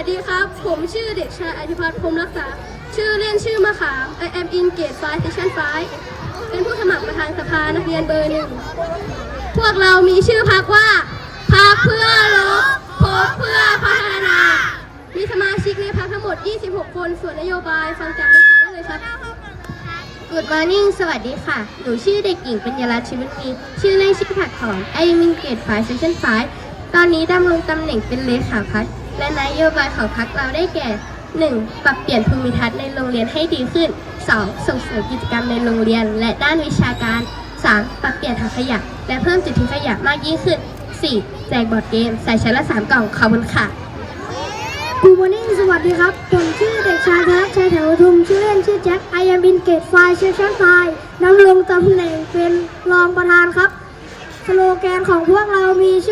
สดีครับ ผมชื่อเด็กชายอธิพัฒน์พรมรักษา ชื่อเล่นชื่อมะขาม I am in grade 5 station 5 เป็นผู้สมัครประธานสภานักเรียนเบอร์หนึ่ง พวกเรามีชื่อพักว่า พักเพื่อลบพบเพื่อพัฒนา มีสมาชิกในพักทั้งหมด 26 คน ส่วนนโยบายฟังจากเลขาได้เลยครับ Good morning สวัสดีค่ะ หนูชื่อเด็กหญิงปัญญาลัตน์ชีวิตมี ชื่อเล่นชื่อผักหอมไอมินเกตไฟเซชัน5ตอนนี้ดำรงตำแหน่งเป็นเลขาพัก และนโยบายของพักเราได้แก่ 1. ปรับเปลี่ยนภูมิทัศน์ในโรงเรียนให้ดีขึ้น 2. ส่งเสริมกิจกรรมในโรงเรียน และด้านวิชาการ 3. ปรับเปลี่ยนถังขยะ และเพิ่มจุดทิ้งขยะมากยิ่งขึ้น 4. แจกบอร์ดเกม ใส่ชั้นละ 3 กล่องขอบคุณค่ะกูมอนิ่งสวัสดีครับผมชื่อเด็กชายธนชัยแถวอุทุมชื่อเล่นชื่อแจ็คไอ m อ in grade 5 section 5นำลงตำแหน่งเป็นรองประธานครับ สโลแกนของพวกเรามีชื่อ